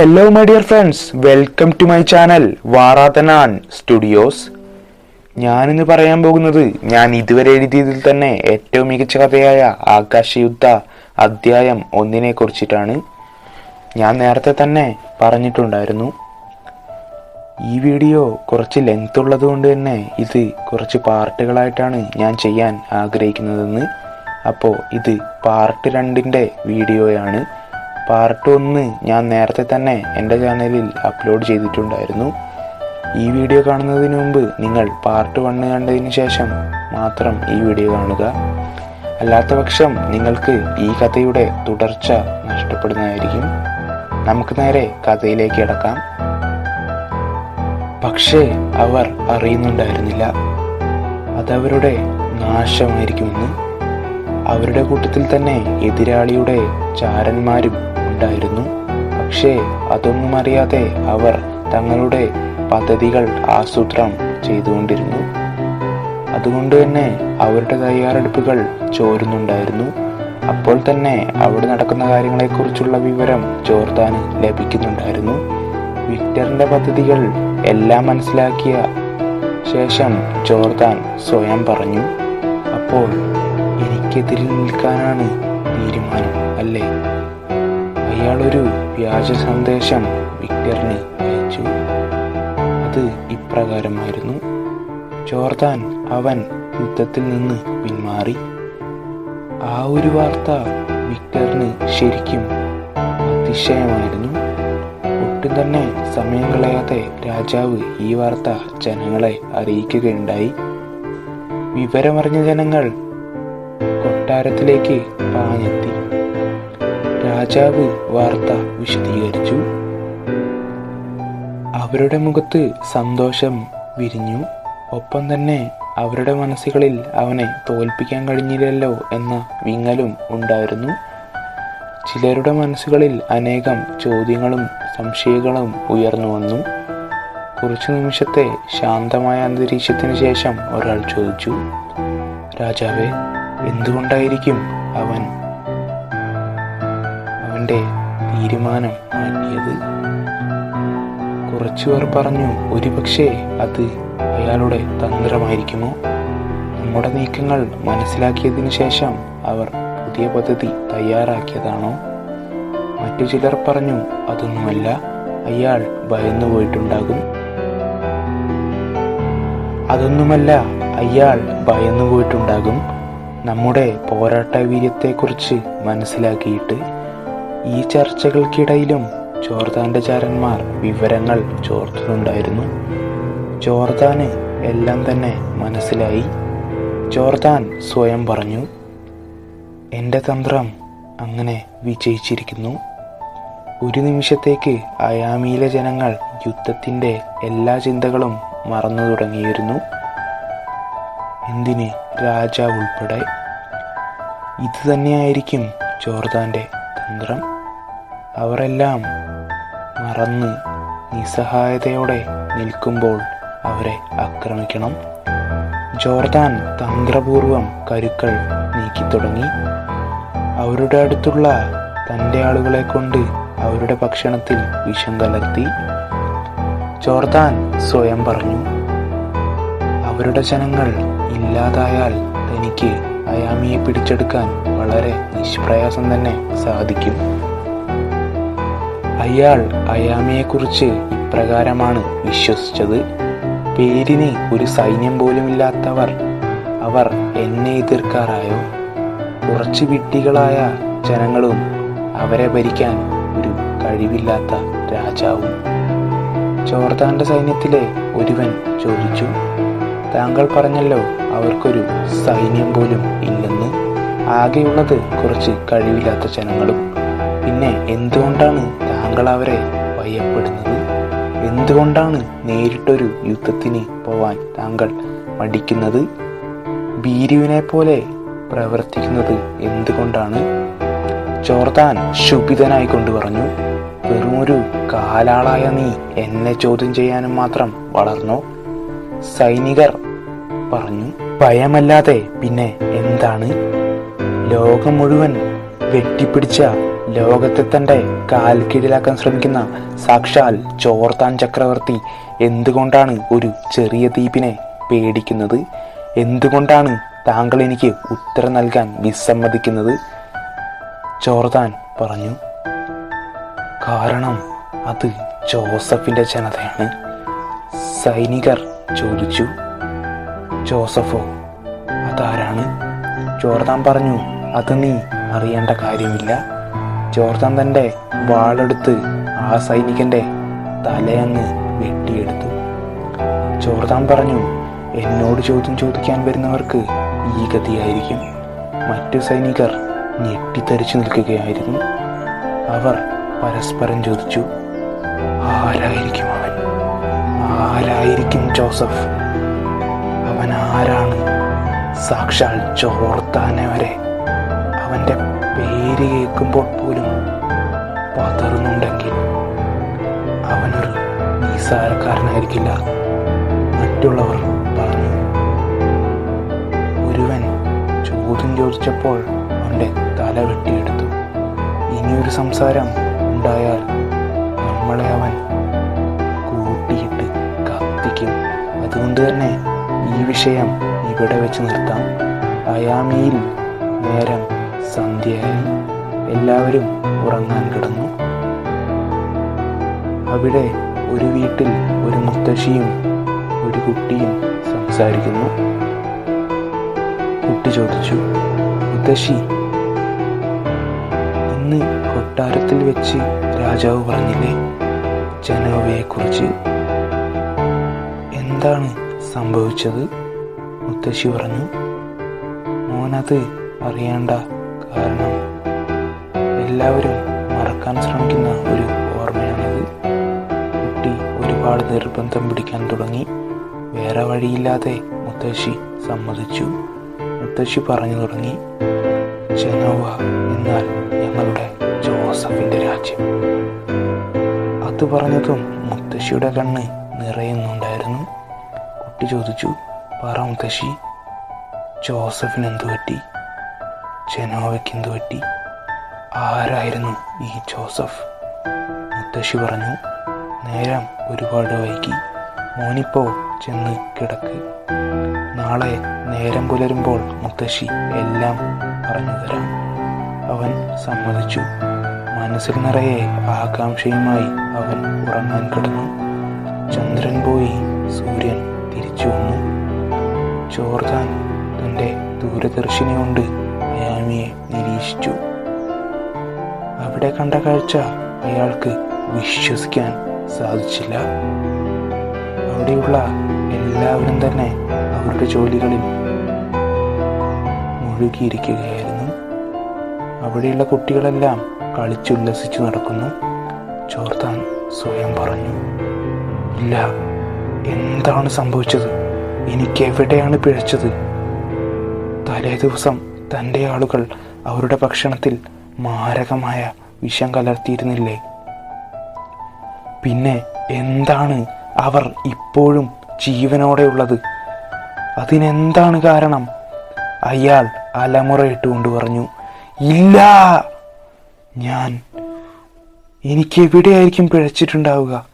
Hello my dear friends welcome to my channel വാറാത്തനാൻ studios ഞാനിന്ന് പറയാൻ പോകുന്നത് ഞാൻ ഇതുവരെ എഴുതിയതിൽ തന്നെ ഏറ്റവും മികച്ച കഥയായ ആകാശയുദ്ധ അധ്യായം ഒന്നിനെ കുറിച്ചിട്ടാണ് ഞാൻ നേരത്തെ തന്നെ പറഞ്ഞിട്ടുണ്ടായിരുന്നു. ഈ വീഡിയോ കുറച്ച് ലെങ്ത് ഉള്ളത് കൊണ്ട് തന്നെ ഇത് കുറച്ച് പാർട്ടുകളായിട്ടാണ് ഞാൻ ചെയ്യാൻ ആഗ്രഹിക്കുന്നതെന്ന്. അപ്പോൾ ഇത് പാർട്ട് രണ്ടിന്റെ വീഡിയോയാണ്. പാർട്ട് ഒന്ന് ഞാൻ നേരത്തെ തന്നെ എന്റെ ചാനലിൽ അപ്ലോഡ് ചെയ്തിട്ടുണ്ടായിരുന്നു. ഈ വീഡിയോ കാണുന്നതിന് മുമ്പ് നിങ്ങൾ പാർട്ട് വണ്ണ് കണ്ടതിന് ശേഷം മാത്രം ഈ വീഡിയോ കാണുക. അല്ലാത്ത പക്ഷം നിങ്ങൾക്ക് ഈ കഥയുടെ തുടർച്ച നഷ്ടപ്പെടുന്നതായിരിക്കും. നമുക്ക് നേരെ കഥയിലേക്ക് കിടക്കാം. പക്ഷേ അവർ അറിയുന്നുണ്ടായിരുന്നില്ല. അതവരുടെ നാശമായിരിക്കുമെന്ന്. അവരുടെ കൂട്ടത്തിൽ തന്നെ എതിരാളിയുടെ ചാരന്മാരും ഉണ്ടായിരുന്നു. പക്ഷേ അതൊന്നും അറിയാതെ അവർ തങ്ങളുടെ പദ്ധതികൾ ആസൂത്രണം ചെയ്തുകൊണ്ടിരുന്നു. അതുകൊണ്ട് തന്നെ അവരുടെ തയ്യാറെടുപ്പുകൾ ചോരുന്നുണ്ടായിരുന്നു. അപ്പോൾ തന്നെ അവിടെ നടക്കുന്ന കാര്യങ്ങളെക്കുറിച്ചുള്ള വിവരം ജോർദാന് ലഭിക്കുന്നുണ്ടായിരുന്നു. വിക്ടറിന്റെ പദ്ധതികൾ എല്ലാം മനസ്സിലാക്കിയ ശേഷം ജോർദാൻ സ്വയം പറഞ്ഞു. അപ്പോൾ എനിക്കെതിരിൽ നിൽക്കാനാണ് തീരുമാനം അല്ലേ? അയാളൊരു വ്യാജ സന്ദേശം വിക്ടറിന് അയച്ചു. അത് ഇപ്രകാരമായിരുന്നു. ജോർദാൻ അവൻ യുദ്ധത്തിൽ നിന്ന് പിന്മാറി. ആ ഒരു വാർത്ത വിക്ടറിന് ശരിക്കും അതിശയമായിരുന്നു. ഒട്ടും തന്നെ സമയം കളയാതെ രാജാവ് ഈ വാർത്ത ജനങ്ങളെ അറിയിക്കുകയുണ്ടായി. വിവരമറിഞ്ഞ ജനങ്ങൾ കൊട്ടാരത്തിലേക്ക് പാഞ്ഞെത്തി. രാജാവ് വാർത്ത വിശദീകരിച്ചു. അവരുടെ മുഖത്ത് സന്തോഷം വിരിഞ്ഞു. ഒപ്പം തന്നെ അവരുടെ മനസ്സുകളിൽ അവനെ തോൽപ്പിക്കാൻ കഴിഞ്ഞില്ലല്ലോ എന്ന വിങ്ങലും ഉണ്ടായിരുന്നു. ചിലരുടെ മനസ്സുകളിൽ അനേകം ചോദ്യങ്ങളും സംശയങ്ങളും ഉയർന്നു വന്നു. കുറച്ചു നിമിഷത്തെ ശാന്തമായ അന്തരീക്ഷത്തിന് ശേഷം ഒരാൾ ചോദിച്ചു രാജാവേ എന്തുകൊണ്ടായിരിക്കും അവൻ അവന്റെ തീരുമാനം മാറ്റിയത്? കുറച്ചുപേർ പറഞ്ഞു ഒരുപക്ഷെ അത് അയാളുടെ തന്ത്രമായിരിക്കുമോ? നമ്മുടെ നീക്കങ്ങൾ മനസ്സിലാക്കിയതിന് ശേഷം അവർ പുതിയ പദ്ധതി തയ്യാറാക്കിയതാണോ? മറ്റു ചിലർ പറഞ്ഞു അതൊന്നുമല്ല അയാൾ ഭയന്നു പോയിട്ടുണ്ടാകും. അതൊന്നുമല്ല അയാൾ ഭയന്നു പോയിട്ടുണ്ടാകും. നമ്മുടെ പോരാട്ട വീര്യത്തെക്കുറിച്ച് മനസ്സിലാക്കിയിട്ട് ഈ ചർച്ചകൾക്കിടയിലും ചോർദാന്റെ ചാരന്മാർ വിവരങ്ങൾ ചോർത്തുന്നുണ്ടായിരുന്നു. ചോർദാന് എല്ലാം തന്നെ മനസ്സിലായി. ചോർദാൻ സ്വയം പറഞ്ഞു എന്റെ തന്ത്രം അങ്ങനെ വിജയിച്ചിരിക്കുന്നു. ഒരു നിമിഷത്തേക്ക് അയാമിയിലെ ജനങ്ങൾ യുദ്ധത്തിന്റെ എല്ലാ ചിന്തകളും മറന്നു തുടങ്ങിയിരുന്നു. എന്തിന് രാജാവ് ഉൾപ്പെടെ? ഇത് തന്നെയായിരിക്കും ജോർദാന്റെ തന്ത്രം. അവരെല്ലാം മറന്ന് നിസ്സഹായതയോടെ നിൽക്കുമ്പോൾ അവരെ ആക്രമിക്കണം. ജോർദാൻ തന്ത്രപൂർവം കരുക്കൾ നീക്കി തുടങ്ങി. അവരുടെ അടുത്തുള്ള തന്റെ ആളുകളെ കൊണ്ട് അവരുടെ ഭക്ഷണത്തിൽ വിഷം കലർത്തി. ജോർദാൻ സ്വയം പറഞ്ഞു അവരുടെ ജനങ്ങൾ ഇല്ലാതായാൽ തനിക്ക് അയാമിയെ പിടിച്ചെടുക്കാൻ വളരെ നിഷ്പ്രയാസം തന്നെ സാധിക്കും. അയാൾ അയാമിയെക്കുറിച്ച് ഇപ്രകാരമാണ് വിശ്വസിച്ചത്. പേരിന് ഒരു സൈന്യം പോലും ഇല്ലാത്തവർ അവർ എന്നെ എതിർക്കാറായോ? കുറച്ച് വിട്ടികളായ ജനങ്ങളും അവരെ ഭരിക്കാൻ ഒരു കഴിവില്ലാത്ത രാജാവും. ജോർദാന്റെ സൈന്യത്തിലെ ഒരുവൻ ചോദിച്ചു താങ്കൾ പറഞ്ഞല്ലോ അവർക്കൊരു സൈന്യം പോലും ഇല്ലെന്ന്. ആകെയുള്ളത് കുറച്ച് കഴിവില്ലാത്ത ജനങ്ങളും. പിന്നെ എന്തുകൊണ്ടാണ് താങ്കൾ അവരെ ഭയപ്പെടുന്നത്? എന്തുകൊണ്ടാണ് നേരിട്ടൊരു യുദ്ധത്തിന് പോവാൻ താങ്കൾ മടിക്കുന്നത്? ഭീരുവിനെ പോലെ പ്രവർത്തിക്കുന്നത് എന്തുകൊണ്ടാണ്? ജോർദാൻ ശുഭിതനായി കൊണ്ട് പറഞ്ഞു വെറുമൊരു കാലാളായ നീ എന്നെ ചോദ്യം ചെയ്യാനും മാത്രം വളർന്നോ? സൈനികർ പറഞ്ഞു ഭയമല്ലാതെ പിന്നെ എന്താണ്? ലോകം മുഴുവൻ വെട്ടിപ്പിടിച്ച ലോകത്തെ തന്റെ കാൽ കീഴിലാക്കാൻ ശ്രമിക്കുന്ന സാക്ഷാൽ ചോർത്താൻ ചക്രവർത്തി എന്തുകൊണ്ടാണ് ഒരു ചെറിയ ദ്വീപിനെ പേടിക്കുന്നത്? എന്തുകൊണ്ടാണ് താങ്കൾ എനിക്ക് ഉത്തരം നൽകാൻ വിസമ്മതിക്കുന്നത്? ചോർത്താൻ പറഞ്ഞു കാരണം അത് ജോസഫിന്റെ ജനതയാണ്. സൈനികർ ചോദിച്ചു. ജോസഫോ അതാരാണ്? ജോർദാൻ പറഞ്ഞു അത് നീ അറിയേണ്ട കാര്യമില്ല. ജോർദാൻ തന്റെ വാളെടുത്ത് ആ സൈനികന്റെ തലയങ്ങ് വെട്ടിയെടുത്തു. ജോർദാൻ പറഞ്ഞു എന്നോട് ചോദ്യം ചോദിക്കാൻ വരുന്നവർക്ക് ഈ ഗതിയായിരിക്കും. മറ്റു സൈനികർ ഞെട്ടിത്തരിച്ചു നിൽക്കുകയായിരുന്നു. അവർ പരസ്പരം ചോദിച്ചു ആരായിരിക്കും അവൻ ജോസഫ്. അവൻ ആരാണ്? സാക്ഷാൽ ചോർത്താനെ വരെ. അവന്റെ പേര് കേൾക്കുമ്പോൾ പോലും പതറുന്നുണ്ടെങ്കിൽ അവനൊരു നിസാരക്കാരനായിരിക്കില്ല മറ്റുള്ളവർ പറഞ്ഞു. ഒരുവൻ ചോദ്യം ചോദിച്ചപ്പോൾ അവന്റെ തല വെട്ടിയെടുത്തു. ഇനിയൊരു സംസാരം ഉണ്ടായാൽ നമ്മളെ അവൻ അതുകൊണ്ട് തന്നെ ഈ വിഷയം ഇവിടെ വെച്ച് നിർത്താം. അയാമിയിൽ നേരം സന്ധ്യയായി. എല്ലാവരും ഉറങ്ങാൻ കിടന്നു. അവിടെ ഒരു വീട്ടിൽ ഒരു മുത്തശ്ശിയും ഒരു കുട്ടിയും സംസാരിക്കുന്നു. കുട്ടി ചോദിച്ചു മുത്തശ്ശി ഇന്ന് കൊട്ടാരത്തിൽ വെച്ച് രാജാവ് പറഞ്ഞില്ലേ? ജനോവയെ കുറിച്ച് എന്താണ് സംഭവിച്ചത്? മുത്തശ്ശി പറഞ്ഞു മോനത് അറിയേണ്ട കാരണം എല്ലാവരും മറക്കാൻ ശ്രമിക്കുന്ന ഒരു ഓർമ്മയാണിത്. കുട്ടി ഒരുപാട് നിർബന്ധം പിടിക്കാൻ തുടങ്ങി. വേറെ വഴിയില്ലാതെ മുത്തശ്ശി സമ്മതിച്ചു. മുത്തശ്ശി പറഞ്ഞു തുടങ്ങി ജനോവ എന്നാൽ ഞങ്ങളുടെ ജോസഫിന്റെ രാജ്യം. അത് പറഞ്ഞതും മുത്തശ്ശിയുടെ കണ്ണ് നിറയുന്നുണ്ടായിരുന്നു കുട്ടി ചോദിച്ചു പറ മുത്തശ്ശി ജോസഫിന് എന്തു പറ്റി? ജനോവയ്ക്ക് എന്തു പറ്റി? ആരായിരുന്നു ഈ ജോസഫ്? മുത്തശ്ശി പറഞ്ഞു നേരം ഒരുപാട് വൈകി മോനിപ്പോ ചെന്ന് കിടക്ക്. നാളെ നേരം പുലരുമ്പോൾ മുത്തശ്ശി എല്ലാം പറഞ്ഞു തരാം. അവൻ സമ്മതിച്ചു. മനസ്സിൽ നിറയെ ആകാംക്ഷയുമായി അവൻ ഉറങ്ങാൻ കിടന്നു. ചന്ദ്രൻ പോയി സൂര്യൻ തിരിച്ചു വന്നു. ചോർദാൻ തന്റെ ദൂരദർശിനി കൊണ്ട് അയാമിയെ നിരീക്ഷിച്ചു. അവിടെ കണ്ട കാഴ്ച അയാൾക്ക് വിശ്വസിക്കാൻ സാധിച്ചില്ല. അവിടെയുള്ള എല്ലാവരും തന്നെ അവരുടെ ജോലികളിൽ മുഴുകിയിരിക്കുകയായിരുന്നു. അവിടെയുള്ള കുട്ടികളെല്ലാം കളിച്ചുല്ലസിച്ചു നടക്കുന്നു. ചോർത്താൻ സ്വയം പറഞ്ഞു ഇല്ല എന്താണ് സംഭവിച്ചത്? എനിക്ക് എവിടെയാണ് പിഴച്ചത്? തലേ ദിവസം തന്റെ ആളുകൾ അവരുടെ ഭക്ഷണത്തിൽ മാരകമായ വിഷം കലർത്തിയിരുന്നില്ലേ? പിന്നെ എന്താണ് അവർ ഇപ്പോഴും ജീവനോടെയുള്ളത്? അതിനെന്താണ് കാരണം? അയാൾ അലമുറയിട്ടുകൊണ്ട് പറഞ്ഞു ഇല്ല! ഞാൻ എനിക്ക് എവിടെയായിരിക്കും പിഴച്ചിട്ടുണ്ടാവുക?